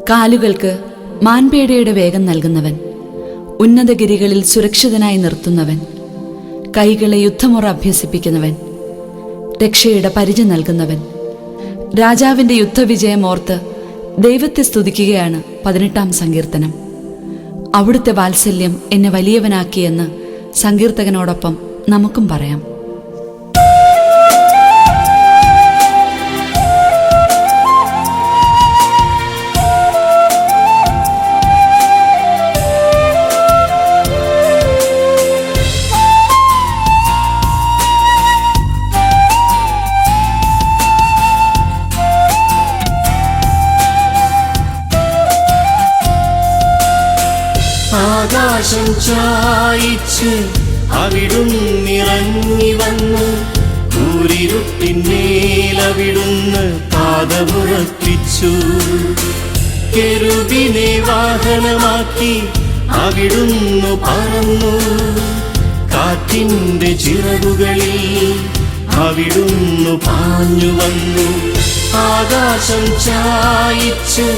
കാലുകൾക്ക് മാൻപേടയുടെ വേഗം നൽകുന്നവൻ ഉന്നതഗിരികളിൽ സുരക്ഷിതനായി നിർത്തുന്നവൻ കൈകളെ യുദ്ധമുറ അഭ്യസിപ്പിക്കുന്നവൻ രക്ഷയുടെ പരിച നൽകുന്നവൻ. രാജാവിന്റെ യുദ്ധവിജയം ഓർത്ത് ദൈവത്തെ സ്തുതിക്കുകയാണ് പതിനെട്ടാം സങ്കീർത്തനം. അവിടുത്തെ വാത്സല്യം എന്നെ വലിയവനാക്കിയെന്ന് സങ്കീർത്തകനോടൊപ്പം നമുക്കും പറയാം. ആകാശം ചായിച്ച് അവിടുന്നിറങ്ങി വന്ന് കൂരിരുട്ടിന്മേൽ അവിടുന്ന് പാദമുറപ്പിച്ചു. കെരുവിനെ വാഹനമാക്കി അവിടുന്നു പറന്നു. കാറ്റിന്റെ ചിറകുകളിൽ അവിടുന്നു പാഞ്ഞു വന്നു. ആകാശം ചായിച്ച്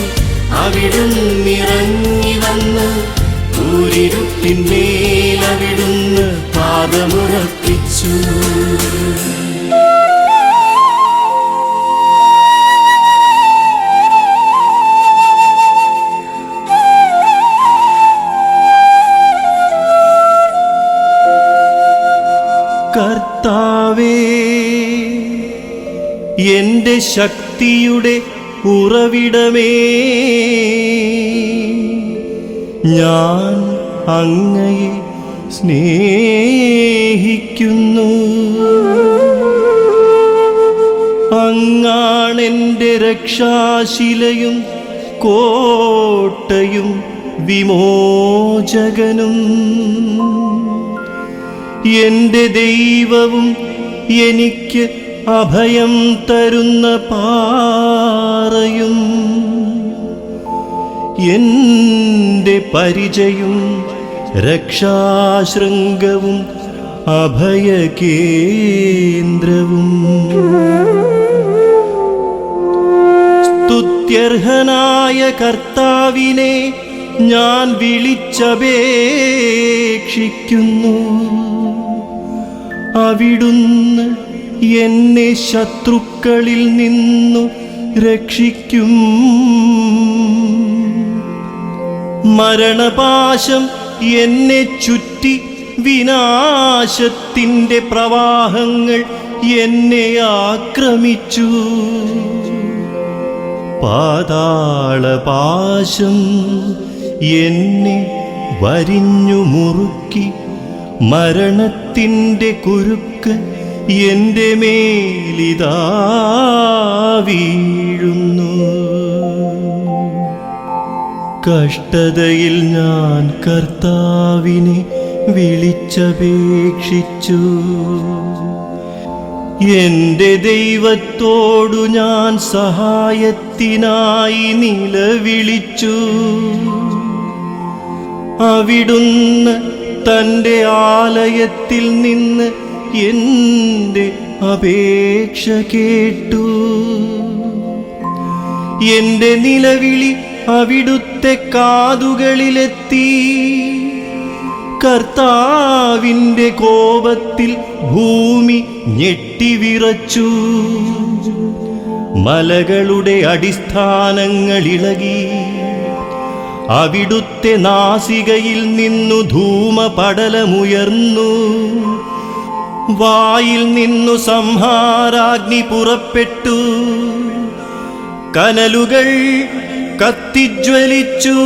അവിടുന്നിറങ്ങി വന്ന് ൂരിരുട്ടിന്മേൽ അവിടുന്ന് പാദമുറപ്പിച്ചു. കർത്താവേ എന്റെ ശക്തിയുടെ ഉറവിടമേ. ഞാൻ അങ്ങയെ സ്നേഹിക്കുന്നു. അങ്ങാണെന്റെ രക്ഷാശിലയും കോട്ടയും വിമോചകനും. എന്റെ ദൈവവും എനിക്ക് അഭയം തരുന്ന പാറയും എന്റെ പരിചയും രക്ഷാശൃംഗവും അഭയകേന്ദ്രവും. സ്തുത്യർഹനായ കർത്താവിനെ ഞാൻ വിളിച്ചപേക്ഷിക്കുന്നു. അവിടുന്ന് എന്നെ ശത്രുക്കളിൽ നിന്നു രക്ഷിക്കും. മരണപാശം എന്നെ ചുറ്റി വിനാശത്തിന്റെ പ്രവാഹങ്ങൾ എന്നെ ആക്രമിച്ചു. പാതാളപാശം എന്നെ വരിഞ്ഞു മുറുക്കി മരണത്തിന്റെ കുരുക്ക് എന്റെ മേലിതാ വീഴുന്നു. കഷ്ടതയിൽ ഞാൻ കർത്താവിനെ വിളിച്ചപേക്ഷിച്ചു. എന്റെ ദൈവത്തോടു ഞാൻ സഹായത്തിനായി നിലവിളിച്ചു. അവിടുന്ന് തന്റെ ആലയത്തിൽ നിന്ന് എന്റെ അപേക്ഷ കേട്ടു. എന്റെ നിലവിളി അവിടുത്തെ കാതുകളിലെത്തി. കർത്താവിന്റെ കോപത്തിൽ ഭൂമി ഞെട്ടിവിറച്ചു മലകളുടെ അടിസ്ഥാനങ്ങളിളകി അവിടുത്തെ നാസികയിൽ നിന്നു ധൂമപടലമുയർന്നു. വായിൽ നിന്നു സംഹാരാഗ്നി പുറപ്പെട്ടു. കനലുകൾ കത്തിജ്വലിച്ചു.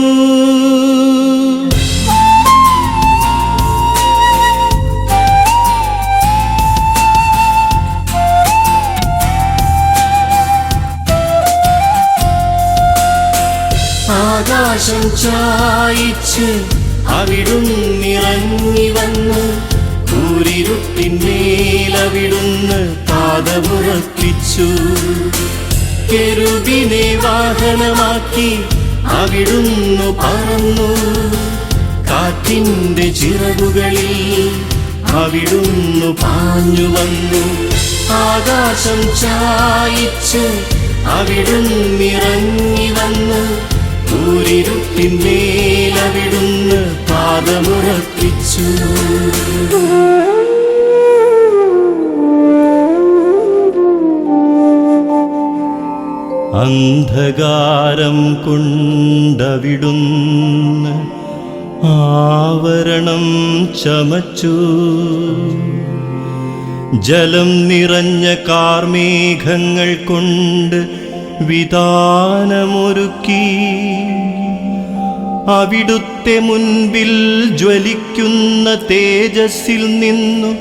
ആകാശം ചായിച്ച് അവിടുന്നിറങ്ങി വന്ന് കൂരിരുട്ടിന്മേൽ അവിടുന്ന് പാദമുറപ്പിച്ചു. കെരുബിനെ വാഹനമാക്കി അവിടുന്നു പറന്നു. കാറ്റിന്റെ ചിറകുകളിൽ അവിടുന്നു പാഞ്ഞു വന്നു. ആകാശം ചായിച്ച് അവിടുന്നിറങ്ങി വന്നു ഊരിരുട്ടിന്മേലവിടുന്ന് പാദമുറപ്പിച്ചു. അന്ധകാരം കൊണ്ടവിടുന്ന് ആവരണം ചമച്ചു. ജലം നിറഞ്ഞ കാർമേഘങ്ങൾ കൊണ്ട് വിധാനമൊരുക്കി അവിടുത്തെ മുൻപിൽ ജ്വലിക്കുന്ന തേജസ്സിൽ നിന്നു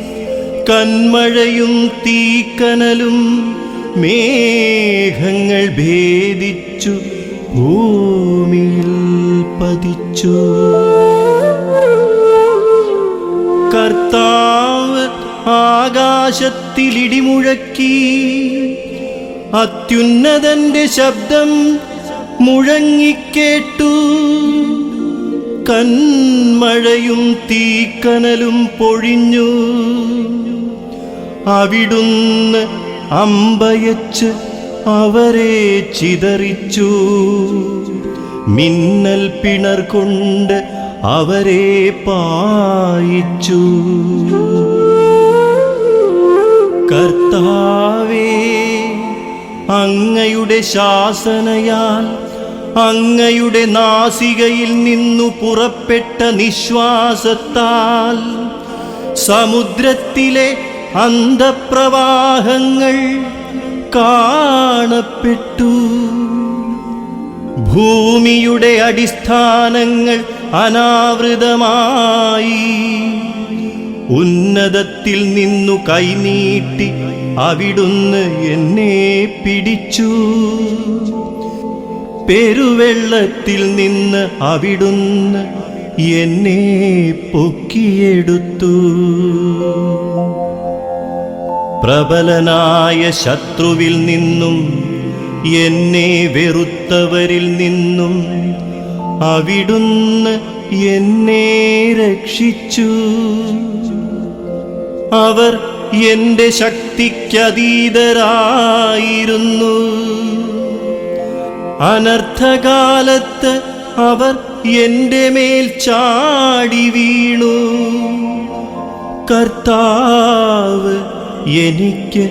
കന്മഴയും തീക്കനലും മേഘങ്ങൾ ഭേദിച്ചു ഭൂമിയിൽ പതിച്ചു. കർത്താവ് ആകാശത്തിലിടിമുഴക്കി അത്യുന്നതന്റെ ശബ്ദം മുഴങ്ങിക്കേട്ടു. കന്മഴയും തീക്കനലും പൊഴിഞ്ഞു. അവിടുന്ന് അമ്പയച്ച് അവരെ ചിതറിച്ചു. മിന്നൽ പിണർ കൊണ്ട് അവരെ പായിച്ചു. കർത്താവേ അങ്ങയുടെ ശാസനയാൽ അങ്ങയുടെ നാസികയിൽ നിന്നു പുറപ്പെട്ട നിശ്വാസത്താൽ സമുദ്രത്തിലെ അന്ധപ്രവാഹങ്ങൾ കാണപ്പെട്ടു. ഭൂമിയുടെ അടിസ്ഥാനങ്ങൾ അനാവൃതമായി. ഉന്നതത്തിൽ നിന്നു കൈനീട്ടി അവിടുന്ന് എന്നെ പിടിച്ചു. പെരുവെള്ളത്തിൽ നിന്ന് അവിടുന്ന് എന്നെ പൊക്കിയെടുത്തു. പ്രബലനായ ശത്രുവിൽ നിന്നും എന്നെ വെറുത്തവരിൽ നിന്നും അവിടുന്ന് എന്നെ രക്ഷിച്ചു. അവർ എന്റെ ശക്തിക്കതീതരായിരുന്നു. അനർത്ഥകാലത്ത് അവർ എന്റെ മേൽ ചാടി വീണു. കർത്താവ് എനിക്ക്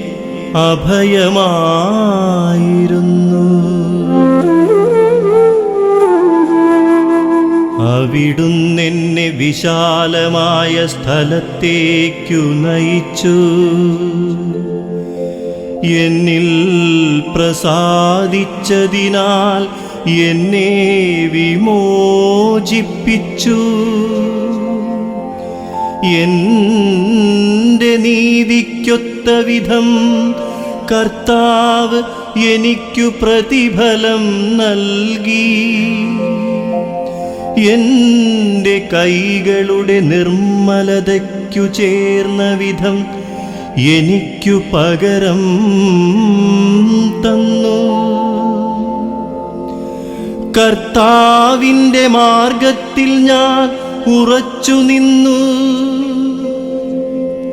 അഭയമായിരുന്നു. അവിടുന്നെന്നെ വിശാലമായ സ്ഥലത്തേക്കു നയിച്ചു. എന്നിൽ പ്രസാദിച്ചതിനാൽ എന്നെ വിമോചിപ്പിച്ചു. എന്റെ നീതിക്കൊത്ത വിധം കർത്താവ് എനിക്കു പ്രതിഫലം നൽകി. എന്റെ കൈകളുടെ നിർമ്മലതയ്ക്കു ചേർന്ന വിധം എനിക്കു പകരം തന്നു. കർത്താവിന്റെ മാർഗത്തിൽ ഞാൻ ഉറച്ചു നിന്നു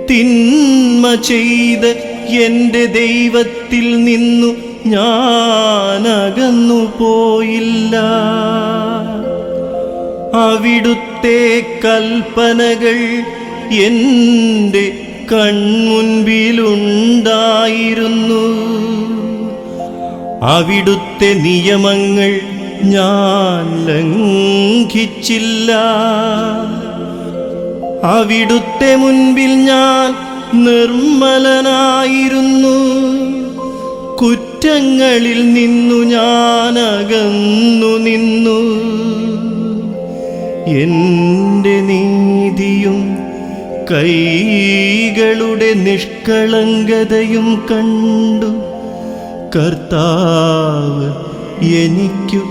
തിന്മ ചെയ്ത് എന്റെ ദൈവത്തിൽ നിന്നു ഞാനകന്നു പോയില്ല. അവിടുത്തെ കൽപ്പനകൾ എന്റെ കൺമുൻപിലുണ്ടായിരുന്നു. അവിടുത്തെ നിയമങ്ങൾ ഞാൻ ലംഘിച്ചില്ല. അവിടുത്തെ മുൻപിൽ ഞാൻ നിർമ്മലനായിരുന്നു. കുറ്റങ്ങളിൽ നിന്നു ഞാൻ അകന്നു നിന്നു. എന്റെ നീതിയും കൈകളുടെ നിഷ്കളങ്കതയും കണ്ടു. കർത്താവ് എനിക്കു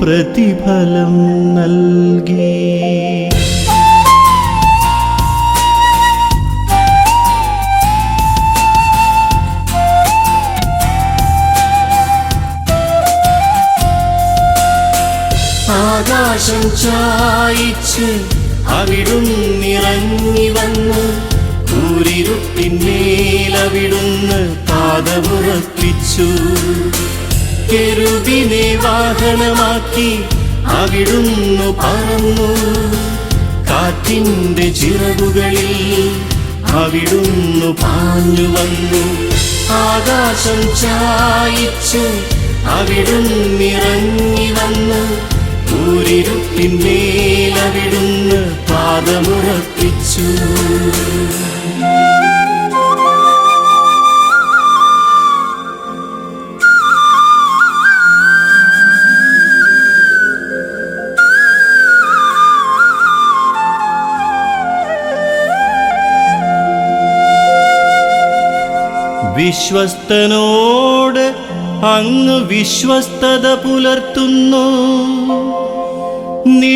പ്രതിഫലം നൽകി. ആകാശം ചായിച്ച് അവിടുന്നിറങ്ങി വന്നു കൂരിരുട്ടിന്മേലവിടുന്ന് പാദമുറപ്പിച്ചു. കെരുവിനെ വാഹനമാക്കി അവിടുന്നു പറന്നു. കാറ്റിന്റെ ചിറകുകളിൽ അവിടുന്നു പാഞ്ഞു വന്നു. ആകാശം ചായിച്ചു അവിടുന്നിറങ്ങി വന്നു ൂരിരുട്ടിന്മേൽ അവിടുന്ന് പാദമുറപ്പിച്ചു. വിശ്വസ്തനോട് അങ്ങ് വിശ്വസ്തത പുലർത്തുന്നു.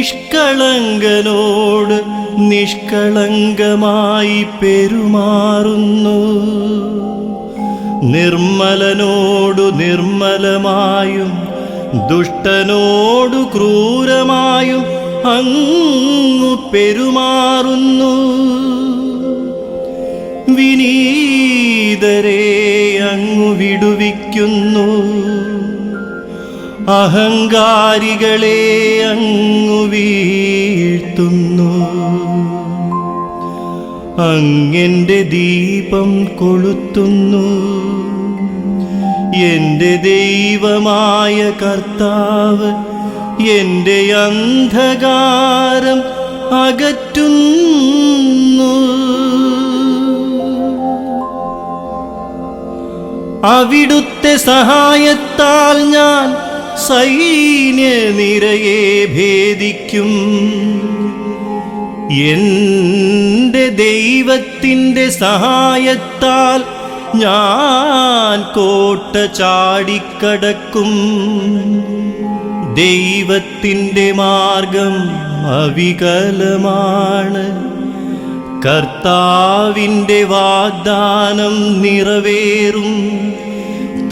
നിഷ്കളങ്കനോട് നിഷ്കളങ്കമായി പെരുമാറുന്നു. നിർമ്മലനോടു നിർമ്മലമായും ദുഷ്ടനോടു ക്രൂരമായും അങ്ങു പെരുമാറുന്നു. വിനീതരെ അങ്ങു വിടുവിക്കുന്നു. അഹങ്കാരികളെ അങ്ങു വീഴ്ത്തുന്നു. അങ്ങെന്റെ ദീപം കൊളുത്തുന്നു. എന്റെ ദൈവമായ കർത്താവ് എന്റെ അന്ധകാരം അകറ്റുന്നു. അവിടുത്തെ സഹായത്താൽ ഞാൻ സൈന്യ നിരയെ ഭേദിക്കും. എന്റെ ദൈവത്തിന്റെ സഹായത്താൽ ഞാൻ കോട്ട ചാടിക്കടക്കും. ദൈവത്തിന്റെ മാർഗം അവികലമാണ്. കർത്താവിന്റെ വാഗ്ദാനം നിറവേറും.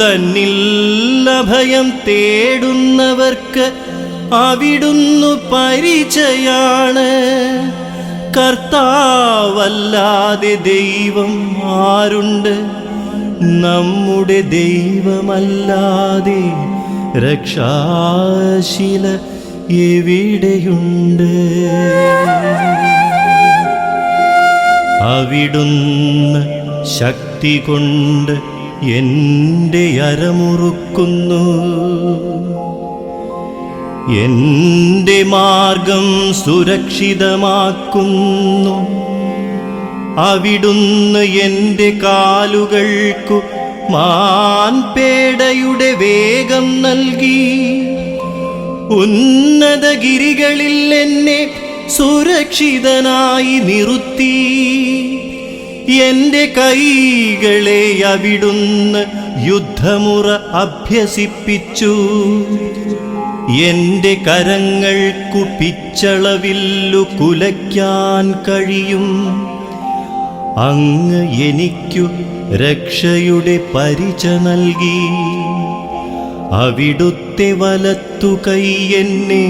തന്നിൽ അഭയം തേടുന്നവർക്ക് അവിടുന്നു പരിചയാണ്. കർത്താവല്ലാതെ ദൈവം ആരുണ്ട്? നമ്മുടെ ദൈവമല്ലാതെ രക്ഷാശീല എവിടെയുണ്ട്? അവിടുന്ന് ശക്തി കൊണ്ട് എന്റെ അരമുറുക്കുന്നു. എന്റെ മാർഗം സുരക്ഷിതമാക്കുന്നു. അവിടുന്ന് എന്റെ കാലുകൾക്കു മാൻപേടയുടെ വേഗം നൽകി. ഉന്നതഗിരികളിൽ എന്നെ സുരക്ഷിതനായി നിർത്തി. എന്റെ കൈകളെ അവിടുന്ന് യുദ്ധമുറ അഭ്യസിപ്പിച്ചു. എന്റെ കരങ്ങൾക്കു പിച്ചളവില്ലു കുലയ്ക്കാൻ കഴിയും. അങ്ങ് എനിക്കു രക്ഷയുടെ പരിച നൽകി. അവിടുത്തെ വലത്തു കൈ എന്നെ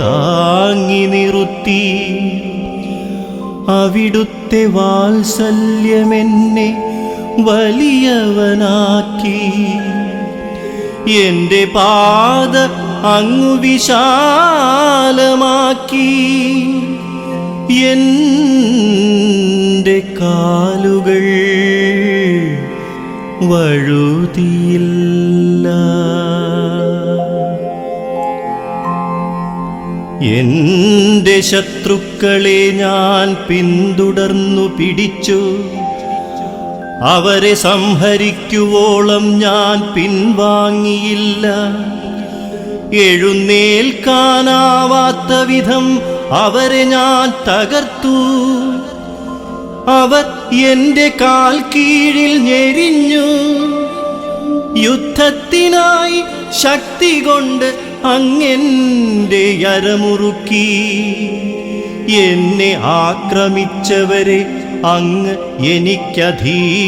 താങ്ങി നിർത്തി. അവിടുത്തെ വാത്സല്യമെന്നെ വലിയവനാക്കി. എന്റെ പാത അങ്ങു വിശാലമാക്കി. എന്റെ കാലുകൾ വഴുതിയില്ല. എന്റെ ശത്രുക്കളെ ഞാൻ പിന്തുടർന്നു പിടിച്ചു. അവരെ സംഹരിക്കുവോളം ഞാൻ പിൻവാങ്ങിയില്ല. എഴുന്നേൽക്കാനാവാത്ത വിധം അവരെ ഞാൻ തകർത്തു. അവർ എന്റെ കാൽ കീഴിൽ ഞെരിഞ്ഞു. യുദ്ധത്തിനായി ശക്തി കൊണ്ട് അങ്ങെന്റെ അരമുറുക്കി എന്നെ ആക്രമിച്ചവരെ അങ്ങ് എനിക്കധീനമാക്കി.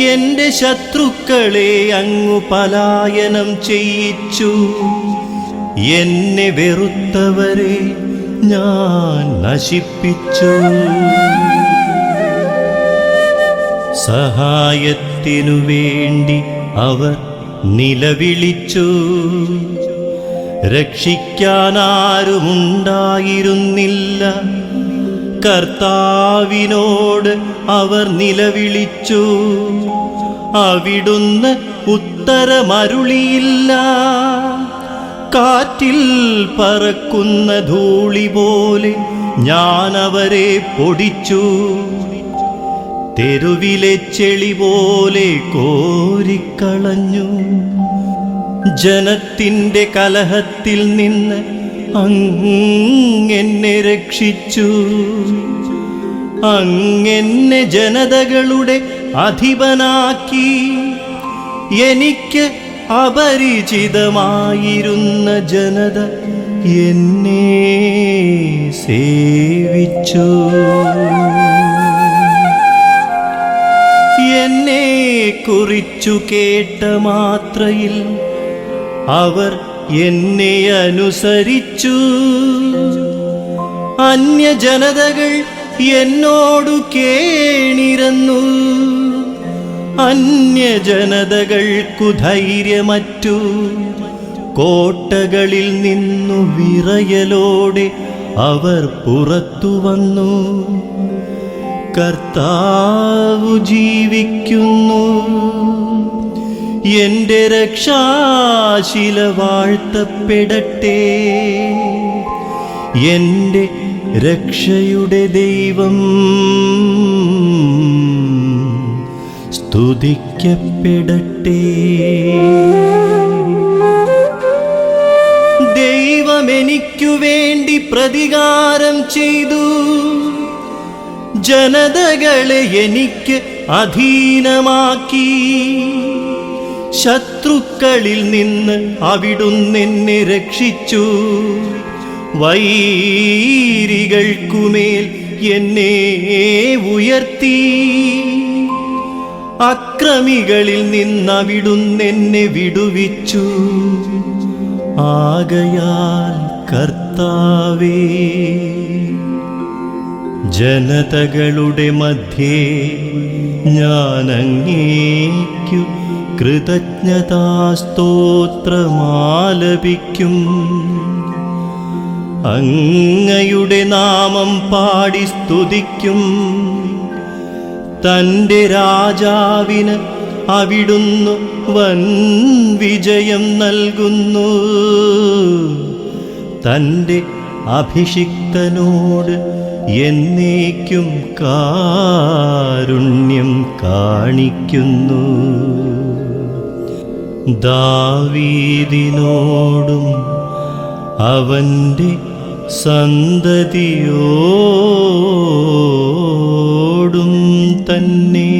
എന്റെ ശത്രുക്കളെ അങ്ങു പലായനം ചെയ്യിച്ചു. എന്നെ വെറുത്തവരെ ഞാൻ നശിപ്പിച്ചു. സഹായത്തിനു വേണ്ടി അവർ നിലവിളിച്ചു. രക്ഷിക്കാനാരുമുണ്ടായിരുന്നില്ല. കർത്താവിനോട് അവർ നിലവിളിച്ചു. അവിടുന്ന് ഉത്തരമരുളിയില്ല. കാറ്റിൽ പറക്കുന്ന ധൂളി പോലെ ഞാനവരെ പൊടിച്ചു. തെരുവിലെ ചെളി പോലെ കോരിക്കളഞ്ഞു. ജനത്തിന്റെ കലഹത്തിൽ നിന്ന് അങ്ങെന്നെ രക്ഷിച്ചു. അങ്ങെന്നെ ജനതകളുടെ അധിപനാക്കി. എനിക്ക് അപരിചിതമായിരുന്ന ജനത എന്നെ സേവിച്ചു. കുറിച്ചു കേട്ട മാത്രയിൽ അവർ എന്നെ അനുസരിച്ചു. അന്യജനതകൾ എന്നോടു കേണിരന്നു. അന്യജനതകൾക്കു ധൈര്യമറ്റു കോട്ടകളിൽ നിന്നു വിറയലോടെ അവർ പുറത്തു വന്നു. കർത്താവു ജീവിക്കുന്നു. എന്റെ രക്ഷാശില വാഴ്ത്തപ്പെടട്ടെ എന്റെ രക്ഷയുടെ ദൈവം സ്തുതിക്കപ്പെടട്ടെ. ദൈവം എനിക്കു വേണ്ടി പ്രതികാരം ചെയ്തു. ജനതകളെ എനിക്ക് അധീനമാക്കി. ശത്രുക്കളിൽ നിന്ന് അവിടുന്നെന്നെ രക്ഷിച്ചു. വൈരികൾക്കുമേൽ എന്നെ ഉയർത്തി. അക്രമികളിൽ അവിടുന്നെന്നെ വിടുവിച്ചു. ആകയാൽ കർത്താവേ. ജനതകളുടെ മധ്യേ ഞാനങ്ങേക്കു കൃതജ്ഞതാസ്തോത്രമാലപിക്കും. അങ്ങയുടെ നാമം പാടി സ്തുതിക്കും. തന്റെ രാജാവിന് അവിടുന്നു വൻ വിജയം നൽകുന്നു. തന്റെ അഭിഷിക്തനോട് എന്നേക്കും കാരുണ്യം കാണിക്കുന്നു. ദാവീദിനോടും അവന്റെ സന്തതിയോടും തന്നെ